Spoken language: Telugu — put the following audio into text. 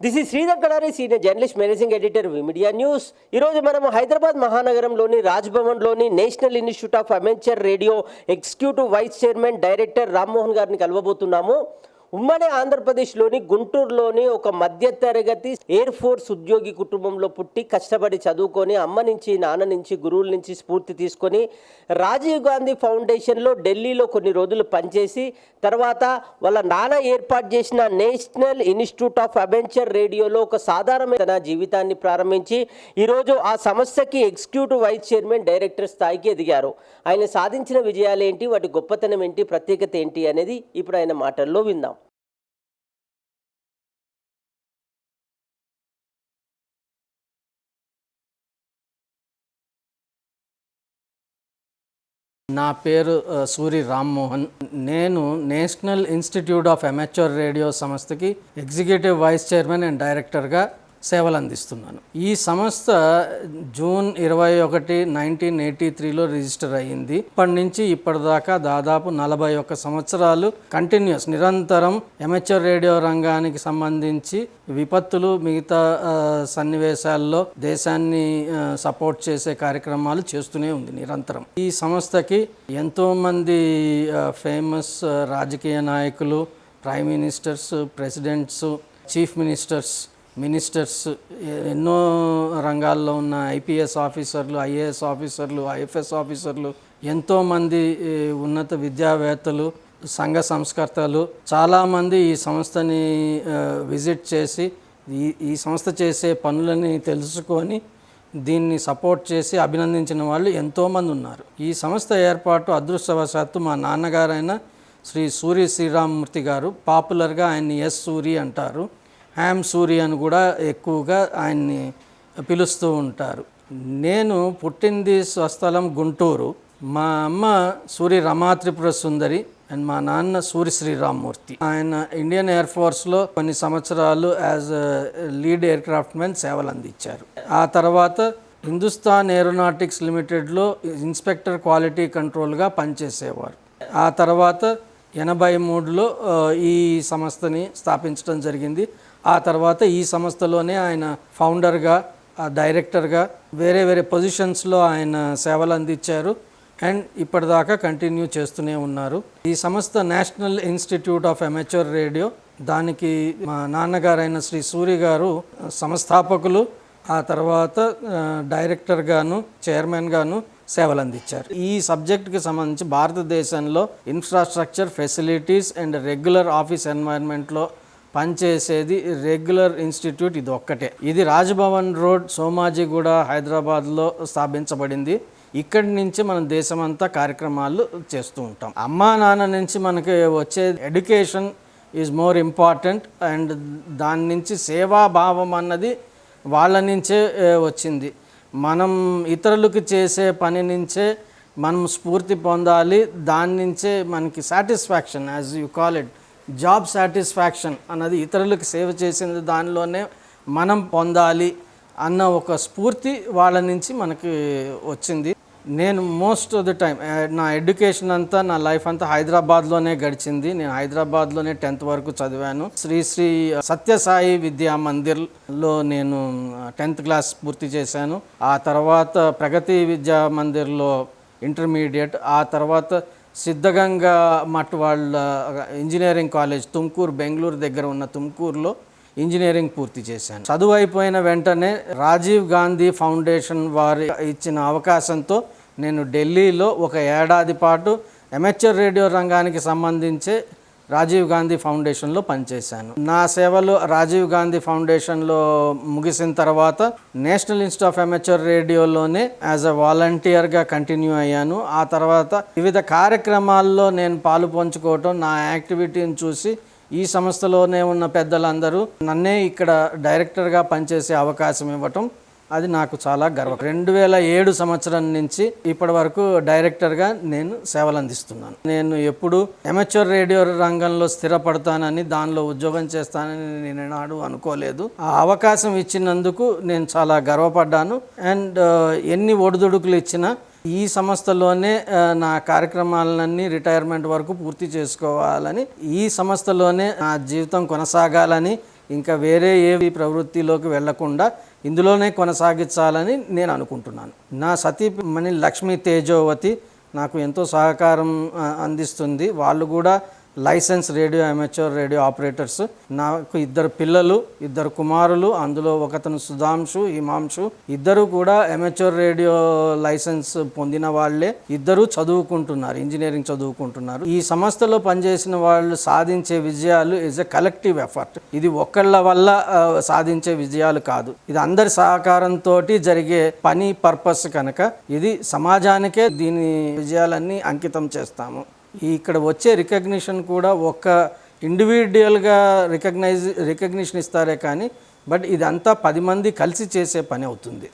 దిస్ ఈ Sridhar Kadari senior journalist managing editor media news ఈరోజు మనం హైదరాబాద్ మహానగరంలోని రాజ్భవన్లోని national institute of amateur radio executive vice chairman director Rammohan గారిని కలవబోతున్నాము. ఉమ్మడి ఆంధ్రప్రదేశ్లోని గుంటూరులోని ఒక మధ్యతరగతి ఎయిర్ ఫోర్స్ ఉద్యోగి కుటుంబంలో పుట్టి కష్టపడి చదువుకొని అమ్మ నుంచి నాన్న నుంచి గురువుల నుంచి స్ఫూర్తి తీసుకొని రాజీవ్ గాంధీ ఫౌండేషన్లో ఢిల్లీలో కొన్ని రోజులు పనిచేసి తర్వాత వాళ్ళ నాన్న ఏర్పాటు చేసిన నేషనల్ ఇన్స్టిట్యూట్ ఆఫ్ అడ్వెంచర్ రేడియోలో ఒక సాధారణమైన తన జీవితాన్ని ప్రారంభించి ఈరోజు ఆ సంస్థకి ఎగ్జిక్యూటివ్ వైస్ చైర్మన్ డైరెక్టర్ స్థాయికి ఎదిగారు. ఆయన సాధించిన విజయాలు ఏంటి వాటి గొప్పతనం ఏంటి? ప్రత్యేకత ఏంటి? అనేది ఇప్పుడు ఆయన మాటల్లో విందాం. నా పేరు సూరి రామ్మోహన్. నేను national institute of amateur radio సంస్థకి ఎగ్జిక్యూటివ్ వైస్ చైర్మన్ అండ్ డైరెక్టర్గా సేవలు అందిస్తున్నాను ఈ సంస్థ జూన్ ఇరవై ఒకటి నైన్టీన్ ఎయిటీ త్రీలో రిజిస్టర్ అయ్యింది. ఇప్పటి నుంచి ఇప్పటిదాకా దాదాపు నలభై ఒక్క సంవత్సరాలు కంటిన్యూస్ నిరంతరం అమెచ్యూర్ రేడియో రంగానికి సంబంధించి విపత్తులు మిగతా సన్నివేశాల్లో దేశాన్ని సపోర్ట్ చేసే కార్యక్రమాలు చేస్తూనే ఉంది నిరంతరం. ఈ సంస్థకి ఎంతోమంది ఫేమస్ రాజకీయ నాయకులు prime ministers presidents chief ministers ministers ఎన్నో రంగాల్లో ఉన్న ఐపీఎస్ ఆఫీసర్లు ఐఏఎస్ ఆఫీసర్లు ఐఎఫ్ఎస్ ఆఫీసర్లు ఎంతోమంది ఉన్నత విద్యావేత్తలు సంఘ సంస్కర్తలు చాలామంది ఈ సంస్థని విజిట్ చేసి ఈ ఈ సంస్థ చేసే పనులని తెలుసుకొని దీన్ని సపోర్ట్ చేసి అభినందించిన వాళ్ళు ఎంతోమంది ఉన్నారు. ఈ సంస్థ ఏర్పాటు అదృష్టవశాత్తు మా నాన్నగారైన శ్రీ సూరి శ్రీరామ్మూర్తి గారు పాపులర్గా ఆయన్ని ఎస్ సూరి అంటారు. హ్యామ్ సూరి అని కూడా ఎక్కువగా ఆయన్ని పిలుస్తూ ఉంటారు. నేను పుట్టింది స్వస్థలం గుంటూరు. మా అమ్మ సూరి రమాత్రిపుర సుందరి అండ్ మా నాన్న సూరి శ్రీరామ్మూర్తి. ఆయన ఇండియన్ ఎయిర్ ఫోర్స్లో కొన్ని సంవత్సరాలు యాజ్ లీడ్ ఎయిర్ క్రాఫ్ట్ సేవలు అందించారు. ఆ తర్వాత హిందుస్థాన్ ఏరోనాటిక్స్ లిమిటెడ్లో ఇన్స్పెక్టర్ క్వాలిటీ కంట్రోల్గా పనిచేసేవారు. ఆ తర్వాత ఎనభై మూడులో ఈ సంస్థని స్థాపించడం జరిగింది. ఆ తర్వాత ఈ సంస్థలోనే ఆయన ఫౌండర్గా డైరెక్టర్గా వేరే వేరే పొజిషన్స్లో ఆయన సేవలు అందించారు అండ్ ఇప్పటిదాకా కంటిన్యూ చేస్తూనే ఉన్నారు. ఈ సంస్థ national institute of amateur radio దానికి మా నాన్నగారైన శ్రీ సూరి గారు సంస్థాపకులు ఆ తర్వాత డైరెక్టర్గాను చైర్మన్గాను సేవలు అందించారు. ఈ సబ్జెక్టుకి సంబంధించి భారతదేశంలో infrastructure facilities and regular office ఎన్వైర్న్మెంట్లో పనిచేసేది రెగ్యులర్ ఇన్స్టిట్యూట్ ఇది ఒక్కటే. ఇది రాజ్భవన్ రోడ్ సోమాజిగూడ హైదరాబాద్లో స్థాపించబడింది. ఇక్కడి నుంచి మనం దేశమంతా కార్యక్రమాలు చేస్తూ ఉంటాం. అమ్మా నాన్న నుంచి మనకి వచ్చే education is more important and దాని నుంచి సేవాభావం అన్నది వాళ్ళ నుంచే వచ్చింది. మనం ఇతరులకు చేసే పని నుంచే మనం స్ఫూర్తి పొందాలి. దాని నుంచే మనకి satisfaction as you call it job satisfaction అన్నది ఇతరులకు సేవ చేసింది దానిలోనే మనం పొందాలి అన్న ఒక స్ఫూర్తి వాళ్ళ నుంచి మనకి వచ్చింది. నేను మోస్ట్ ఆఫ్ ద టైం నా ఎడ్యుకేషన్ అంతా నా లైఫ్ అంతా హైదరాబాద్లోనే గడిచింది. నేను హైదరాబాద్లోనే టెన్త్ వరకు చదివాను. శ్రీ శ్రీ సత్యసాయి విద్యా మందిర్లో నేను టెన్త్ క్లాస్ పూర్తి చేశాను. ఆ తర్వాత ప్రగతి విద్యా మందిర్లో ఇంటర్మీడియట్ ఆ తర్వాత సిద్ధగంగా మట్ వాళ్ళ ఇంజనీరింగ్ కాలేజ్ తుమ్కూరు బెంగళూరు దగ్గర ఉన్న తుమ్కూరులో ఇంజనీరింగ్ పూర్తి చేశాను. చదువు అయిపోయిన వెంటనే రాజీవ్ గాంధీ ఫౌండేషన్ వారి ఇచ్చిన అవకాశంతో నేను ఢిల్లీలో ఒక ఏడాది పాటు అమెచ్యూర్ రేడియో రంగానికి సంబంధించే రాజీవ్ గాంధీ ఫౌండేషన్లో పనిచేశాను. నా సేవలు రాజీవ్ గాంధీ ఫౌండేషన్లో ముగిసిన తర్వాత నేషనల్ ఇన్స్టిట్యూట్ ఆఫ్ అమెచర్ రేడియోలోనే యాజ్ అ వాలంటీర్గా కంటిన్యూ అయ్యాను. ఆ తర్వాత వివిధ కార్యక్రమాల్లో నేను పాలు పంచుకోవటం నా యాక్టివిటీని చూసి ఈ సంస్థలోనే ఉన్న పెద్దలందరూ నన్నే ఇక్కడ డైరెక్టర్గా పనిచేసే అవకాశం ఇవ్వటం అది నాకు చాలా గర్వం రెండు వేల ఏడు సంవత్సరం నుంచి ఇప్పటి వరకు డైరెక్టర్గా నేను సేవలు అందిస్తున్నాను. నేను ఎప్పుడు ఎమచ్యూర్ రేడియో రంగంలో స్థిరపడతానని దానిలో ఉద్యోగం చేస్తానని నేను నాడు అనుకోలేదు. ఆ అవకాశం ఇచ్చినందుకు నేను చాలా గర్వపడ్డాను. అండ్ ఎన్ని ఒడిదుడుకులు ఇచ్చినా ఈ సంస్థలోనే నా కార్యక్రమాలన్నీ రిటైర్మెంట్ వరకు పూర్తి చేసుకోవాలని ఈ సంస్థలోనే నా జీవితం కొనసాగాలని ఇంకా వేరే ఏ ప్రవృత్తిలోకి వెళ్ళకుండా ఇందులోనే కొనసాగించాలని నేను అనుకుంటున్నాను. నా సతీమణి లక్ష్మీ తేజోవతి నాకు ఎంతో సహకారం అందిస్తుంది. వాళ్ళు కూడా license radio amateur radio operators. నాకు ఇద్దరు పిల్లలు ఇద్దరు కుమారులు అందులో ఒకతను సుధాంశు హిమాంశు. ఇద్దరు కూడా అమెచ్యూర్ రేడియో లైసెన్స్ పొందిన వాళ్ళే. ఇద్దరు చదువుకుంటున్నారు ఇంజనీరింగ్ చదువుకుంటున్నారు. ఈ సంస్థలో పనిచేసిన వాళ్ళు సాధించే విజయాలు ఇస్ ఎ కలెక్టివ్ ఎఫర్ట్ ఇది ఒకళ్ళ వల్ల సాధించే విజయాలు కాదు. ఇది అందరి సహకారంతో జరిగే పని పర్పస్ కనుక ఇది సమాజానికే దీని విజయాలన్నీ అంకితం చేస్తాము. ఇక్కడ వచ్చే రికగ్నిషన్ కూడా ఒక్క ఇండివిజువల్గా రికగ్నైజ్ రికగ్నిషన్ ఇస్తారే కానీ బట్ ఇదంతా పది మంది కలిసి చేసే పని అవుతుంది.